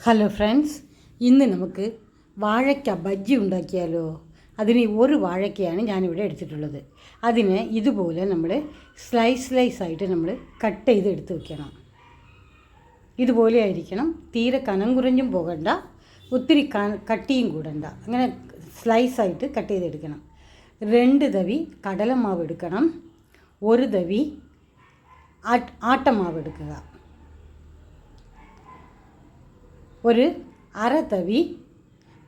Hello friends ഇന്ന് നമുക്ക് വാഴയ്ക്ക ബജ്ജി ഉണ്ടാക്കിയാലോ അതിന് ഒരു വാഴയ്ക്കയാണ് ഞാനിവിടെ എടുത്തിട്ടുള്ളത് അതിനെ ഇതുപോലെ നമ്മൾ സ്ലൈസ് സ്ലൈസ് ആയിട്ട് നമ്മൾ കട്ട് ചെയ്ത് എടുത്ത് വെക്കണം ഇതുപോലെ ആയിരിക്കണം തീരെ കനം കുറഞ്ഞും പോകണ്ട ഒത്തിരി ക കട്ടിയും കൂടണ്ട അങ്ങനെ സ്ലൈസ് ആയിട്ട് കട്ട് ചെയ്തെടുക്കണം രണ്ട് തവി കടലമാവ് എടുക്കണം ഒരു തവി ആട്ട് ആട്ടമാവ് എടുക്കുക ഒരു അര തവി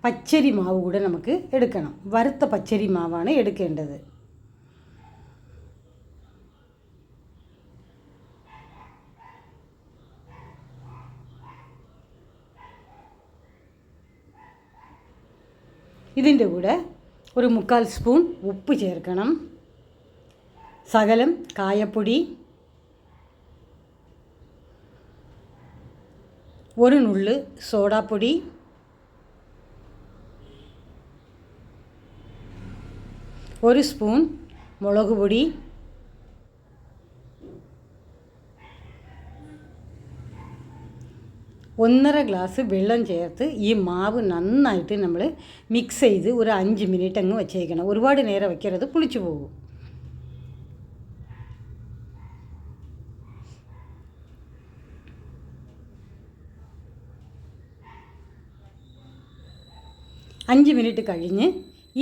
പച്ചരി മാവ് കൂടെ നമുക്ക് എടുക്കണം വറുത്ത പച്ചരി മാവാണ് എടുക്കേണ്ടത് ഇതിൻ്റെ കൂടെ ഒരു മുക്കാൽ സ്പൂൺ ഉപ്പ് ചേർക്കണം സകലം കായപ്പൊടി ഒരു നുള്ള് സോഡാപ്പൊടി. ഒരു സ്പൂൺ മുളക് പൊടി. ഒന്നര ഗ്ലാസ് വെള്ളം ചേർത്ത് ഈ മാവ് നന്നായിട്ട് നമ്മൾ മിക്സ് ചെയ്ത് ഒരു അഞ്ച് മിനിറ്റ് അങ്ങ് വെച്ചേക്കണം. ഒരുപാട് നേരം വയ്ക്കരുത് പുളിച്ചു പോകും. അഞ്ച് മിനിറ്റ് കഴിഞ്ഞ്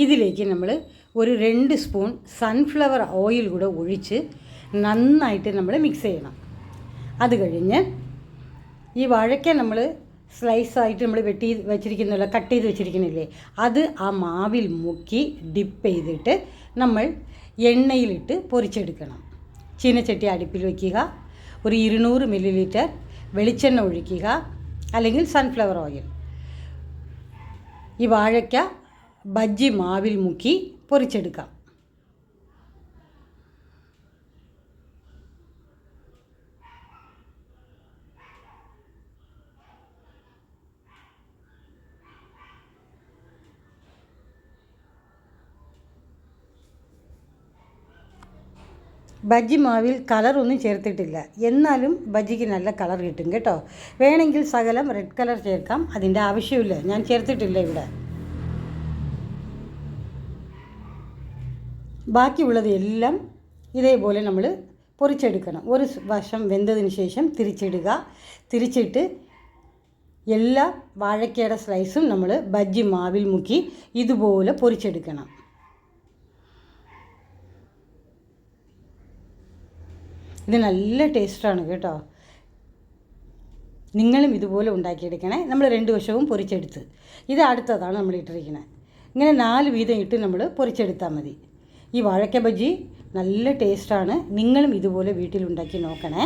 ഇതിലേക്ക് നമ്മൾ ഒരു രണ്ട് സ്പൂൺ സൺഫ്ലവർ ഓയിൽ കൂടെ ഒഴിച്ച് നന്നായിട്ട് നമ്മൾ മിക്സ് ചെയ്യണം. അത് കഴിഞ്ഞ് ഈ വാഴയ്ക്ക നമ്മൾ സ്ലൈസായിട്ട് നമ്മൾ വെട്ടി വെച്ചിരിക്കുന്നില്ല കട്ട് ചെയ്ത് വെച്ചിരിക്കുന്നില്ലേ അത് ആ മാവിൽ മുക്കി ഡിപ്പ് ചെയ്തിട്ട് നമ്മൾ എണ്ണയിലിട്ട് പൊരിച്ചെടുക്കണം. ചീനച്ചട്ടി അടുപ്പിൽ വയ്ക്കുക ഒരു ഇരുന്നൂറ് മില്ലി ലിറ്റർ വെളിച്ചെണ്ണ ഒഴിക്കുക അല്ലെങ്കിൽ സൺഫ്ലവർ ഓയിൽ ഈ വാഴയ്ക്ക ബജ്ജി മാവിൽ മുക്കി പൊരിച്ചെടുക്കാം. ബജ്ജി മാവിൽ കളറൊന്നും ചേർത്തിട്ടില്ല. എന്നാലും ബജ്ജിക്ക് നല്ല കളർ കിട്ടും കേട്ടോ. വേണമെങ്കിൽ സകലം റെഡ് കളർ ചേർക്കാം. അതിന്റെ ആവശ്യമില്ല. ഞാൻ ചേർത്തിട്ടില്ല ഇവിടെ. ബാക്കിയുള്ളത് എല്ലാം ഇതേപോലെ നമ്മൾ പൊരിച്ചെടുക്കണം ഒരു വശം വെന്തതിന് ശേഷം തിരിച്ചിടുക. തിരിച്ചിട്ട് എല്ലാ വാഴക്കയുടെ സ്ലൈസും നമ്മൾ ബജ്ജി മാവിൽ മുക്കി ഇതുപോലെ പൊരിച്ചെടുക്കണം ഇത് നല്ല ടേസ്റ്റാണ് കേട്ടോ. നിങ്ങളും ഇതുപോലെ ഉണ്ടാക്കിയെടുക്കണേ. നമ്മൾ രണ്ട് വശവും പൊരിച്ചെടുത്ത്. ഇത് അടുത്തതാണ് നമ്മൾ ഇട്ടിരിക്കുന്നത് ഇങ്ങനെ നാല് വീതം ഇട്ട് നമ്മൾ പൊരിച്ചെടുത്താൽ മതി. ഈ വാഴക്ക ബജ്ജി നല്ല ടേസ്റ്റാണ്. നിങ്ങളും ഇതുപോലെ വീട്ടിലുണ്ടാക്കി നോക്കണേ.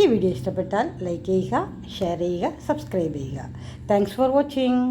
ഈ വീഡിയോ ഇഷ്ടപ്പെട്ടാൽ ലൈക്ക് ചെയ്യുക ഷെയർ ചെയ്യുക സബ്സ്ക്രൈബ് ചെയ്യുക. Thanks for watching